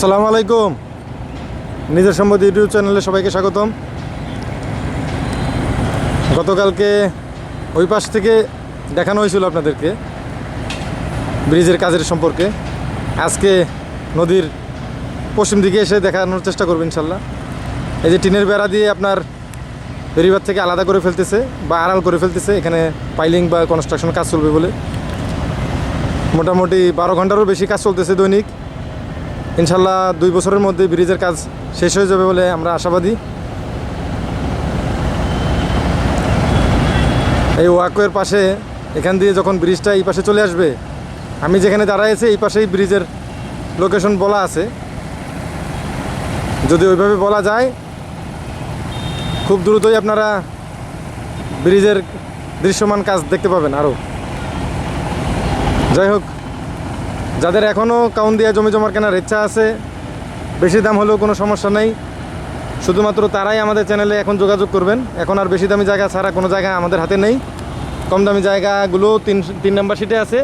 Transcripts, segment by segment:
আসসালামু আলাইকুম। নিজের সম্বন্ধে ইউটিউব চ্যানেলে সবাইকে স্বাগতম। গতকালকে ওই পাশ থেকে দেখানো হয়েছিল আপনাদেরকে ব্রিজের কাজের সম্পর্কে। আজকে নদীর পশ্চিম দিকে এসে দেখানোর চেষ্টা করবেন ইনশাল্লাহ। এই যে টিনের বেড়া দিয়ে আপনার বেরিবার থেকে আলাদা করে ফেলতেছে বা আড়াল করে ফেলতেছে, এখানে পাইলিং বা কনস্ট্রাকশন কাজ চলবে বলে। মোটামুটি বারো ঘন্টারও বেশি কাজ চলতেছে দৈনিক। ইনশাল্লাহ দুই বছরের মধ্যে ব্রিজের কাজ শেষ হয়ে যাবে বলে আমরা আশাবাদী। এই ওয়াকওয়ের পাশে, এখান দিয়ে যখন ব্রিজটা এই পাশে চলে আসবে, আমি যেখানে দাঁড়ায় আছি, এই পাশেই ব্রিজের লোকেশন বলা আছে। যদি ওইভাবে বলা যায়, খুব দ্রুতই আপনারা ব্রিজের দৃশ্যমান কাজ দেখতে পাবেন আরও। যাই হোক যাদের এখনও কাউন দিয়া জমি জমার কেনার ইচ্ছা আছে, বেশি দাম হলেও কোনো সমস্যা নেই। শুধুমাত্র তারাই আমাদের চ্যানেলে এখন যোগাযোগ করবেন। এখন আর বেশি দামি জায়গা ছাড়া কোনো জায়গা আমাদের হাতে নেই। কম দামি জায়গাগুলো তিন তিন নাম্বার সিটে আছে।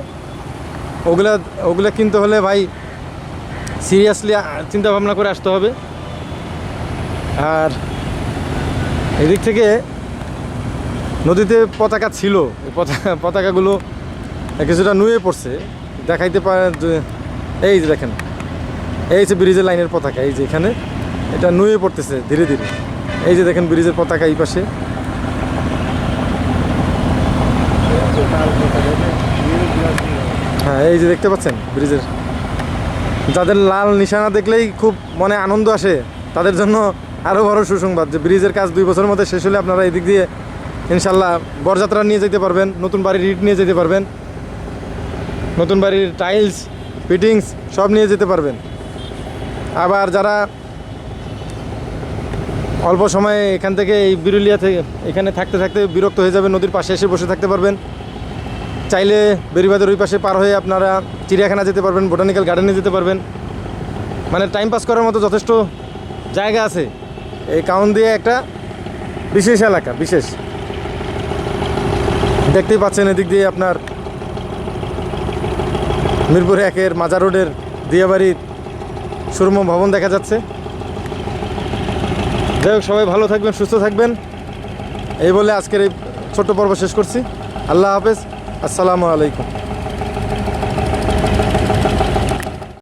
ওগুলা, ওগুলো কিনতে হলে ভাই সিরিয়াসলি চিন্তা ভাবনা করে আসতে হবে। আর এদিক থেকে নদীতে পতাকা ছিল। পতাকা পতাকাগুলো কিছুটা নুয়ে পড়ছে। দেখাইতে পারেন এই যে দেখেন, এই যে ব্রিজের লাইনের পতাকা, এই যে এখানে, এটা নুয়ে পড়তেছে ধীরে ধীরে। এই যে দেখেন ব্রিজের পতাকা এই পাশে। হ্যাঁ এই যে দেখতে পাচ্ছেন ব্রিজের। যাদের লাল নিশানা দেখলেই খুব মনে আনন্দ আসে, তাদের জন্য আরও বড় সুসংবাদ যে ব্রিজের কাজ দুই বছরের মধ্যে শেষ হলে আপনারা এদিক দিয়ে ইনশাল্লাহ বরযাত্রা নিয়ে যেতে পারবেন, নতুন বাড়ির ইট নিয়ে যেতে পারবেন। নতুন বাড়ির টাইলস ফিটিংস সব নিয়ে যেতে পারবেন। আবার যারা অল্প সময়ে এখান থেকে এই বিরুলিয়া থেকে এখানে থাকতে থাকতে বিরক্ত হয়ে যাবে নদীর পাশে এসে বসে থাকতে পারবেন। চাইলে বেরিবাদের ওই পাশে পার হয়ে আপনারা চিড়িয়াখানা যেতে পারবেন বোটানিক্যাল গার্ডেনে যেতে পারবেন। মানে টাইম পাস করার মতো যথেষ্ট জায়গা আছে। এই কাউন দিয়ে একটা বিশেষ এলাকা, বিশেষ। দেখতেই পাচ্ছেন এদিক দিয়ে আপনার মিরপুর একের মাজার রোডের দিয়াবাড়ির সুরম ভবন দেখা যাচ্ছে। যাই হোক, সবাই ভালো থাকবেন, সুস্থ থাকবেন। এই বলে আজকের এই ছোট্ট পর্ব শেষ করছি। আল্লাহ হাফেজ। আসসালামু আলাইকুম।